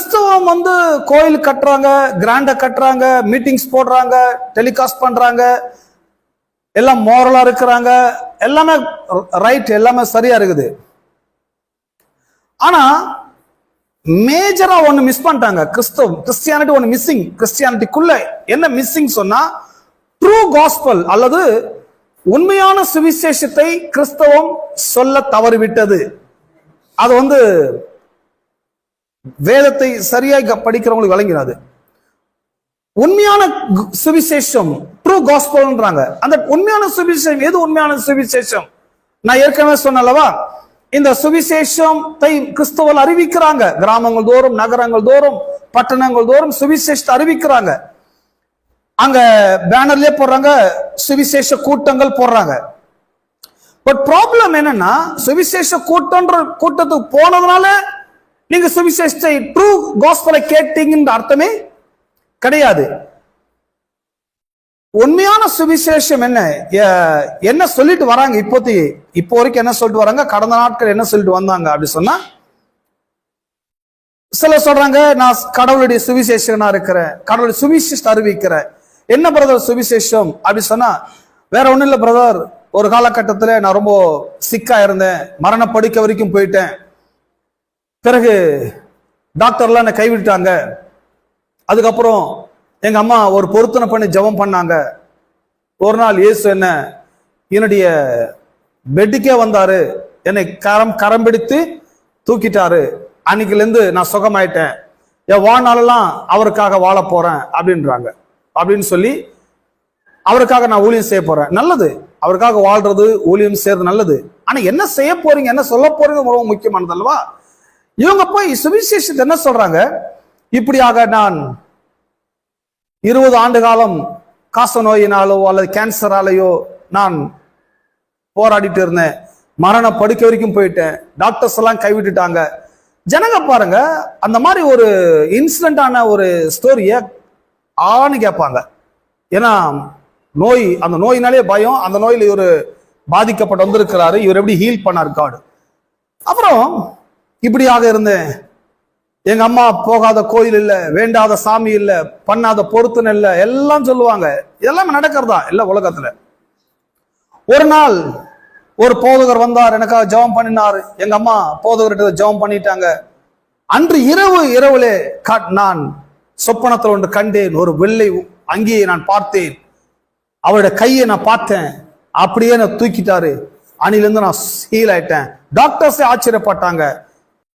கிறிஸ்தவம் வந்து கோயில் கட்டுறாங்க கிராண்டா கட்டுறாங்க மீட்டிங்ஸ் போடுறாங்க டெலிகாஸ்ட் பண்றாங்க எல்லாம் மோரலா இருக்கிறாங்க எல்லாமே ரைட் எல்லாமே சரியா இருக்குது. ஆனா மேஜரா ஒன்னு மிஸ் பண்ணிட்டாங்க கிறிஸ்தவம் கிறிஸ்டியானிட்டி ஒன்னு மிஸ்ஸிங் கிறிஸ்டியானிட்டிக்குள்ள என்ன மிஸ்ஸிங் சொன்னா ட்ரூ காஸ்பல் அல்லது உண்மையான சுவிசேஷத்தை கிறிஸ்தவம் சொல்ல தவறிவிட்டது. அது வந்து வேதத்தை சரியாய் படிக்கிறவங்களுக்கு வழங்கினாது உண்மையான சுவிசேஷம் ட்ரூ காஸ்பல்ன்றாங்க அந்த உண்மையான சுவிசேஷம் எது உண்மையான சுவிசேஷம்? நான் ஏற்கனவே சொன்னலவா இந்த சுவிசேஷத்தை கிறிஸ்தவர்கள் அறிவிக்கிறாங்க. கிராமங்கள் தோறும் நகரங்கள் தோறும் பட்டணங்கள் தோறும் சுவிசேஷத்தை அறிவிக்கிறாங்க. அங்க பேனர்லயே போடுறாங்க சுவிசேஷ கூட்டங்கள் போடுறாங்க. பட் ப்ராப்ளம் என்னன்னா சுவிசேஷ கூட்டம்ன்ற கூட்டத்துக்கு போனதுனால நீங்க சுவிசேஷத்தை ட்ரூ காஸ்பலை கேட்டீங்கன்ற அர்த்தமே கிடையாது. உண்மையான சுவிசேஷம் என்ன? என்ன சொல்லிட்டு வராங்க இப்போதைக்கு? இப்போ வரைக்கும் என்ன சொல்லிட்டு வராங்க? கடந்த நாட்கள் என்ன சொல்லிட்டு வந்தாங்க அப்படி சொன்னா சில சொல்றாங்க நான் கடவுளுடைய சுவிசேஷனா இருக்கிறேன். கடவுளுடைய சுவிசேஷத்தை அறிவிக்கிறேன். என்ன பிரதர் சுவிசேஷம்? அப்படி சொன்னா வேற ஒண்ணும் இல்ல பிரதர் ஒரு காலகட்டத்துல நான் ரொம்ப சிக்கா இருந்தேன். மரண வரைக்கும் போயிட்டேன். பிறகு டாக்டர்லாம் என்னை கைவிட்டாங்க. அதுக்கப்புறம் எங்கள் அம்மா ஒரு பொருத்தனை பண்ணி ஜெபம் பண்ணாங்க. ஒரு நாள் இயேசு என்ன என்னுடைய பெட்டுக்கே வந்தாரு. என்னை கரம் கரம் பிடித்து தூக்கிட்டாரு. அன்னைக்குலேருந்து நான் சுகமாயிட்டேன். என் வாழ்நாளெல்லாம் அவருக்காக வாழ போகிறேன் அப்படின்றாங்க. அப்படின்னு சொல்லி அவருக்காக நான் ஊழியம் செய்ய போகிறேன் நல்லது. அவருக்காக வாழ்றது ஊழியம் செய்யறது நல்லது. ஆனால் என்ன செய்ய போறீங்க என்ன சொல்ல போறீங்க ரொம்ப முக்கியமானது அல்லவா? இவங்க போய் சுவிசேஷத்தை என்ன சொல்றாங்க? இப்படியாக நான் இருபது ஆண்டு காலம் காச நோயினாலோ அல்லது கேன்சராலேயோ நான் போராடிட்டு இருந்தேன். மரண படுக்கை வரைக்கும் போயிட்டேன். டாக்டர்ஸ் எல்லாம் கைவிட்டுட்டாங்க. ஜனங்க பாருங்க அந்த மாதிரி ஒரு இன்சிடென்டான ஒரு ஸ்டோரிய ஆன்னு கேட்பாங்க. ஏன்னா நோய் அந்த நோயினாலே பயம் அந்த நோயில் இவர் பாதிக்கப்பட்டு வந்திருக்கிறாரு. இவர் எப்படி ஹீல் பண்ணார் காடு. அப்புறம் இப்படியாக இருந்தேன். எங்க அம்மா போகாத கோயில் இல்லை வேண்டாத சாமி இல்லை பண்ணாத பொருத்தன் இல்லை எல்லாம் சொல்லுவாங்க. எல்லாமே நடக்கிறதா? இல்ல உலகத்துல. ஒரு நாள் ஒரு போதகர் வந்தார் எனக்காக ஜெபம் பண்ணினார். எங்க அம்மா போதகர்கிட்ட ஜெபம் பண்ணிட்டாங்க. அன்று இரவு இரவுலே நான் சொப்பனத்தில் ஒன்று கண்டேன். ஒரு வெள்ளை அங்கேயே நான் பார்த்தேன். அவருடைய கையை நான் பார்த்தேன். அப்படியே நான் தூக்கிட்டாரு. அணிலிருந்து நான் ஹீல் ஆயிட்டேன். டாக்டர்ஸே ஆச்சரியப்பட்டாங்க.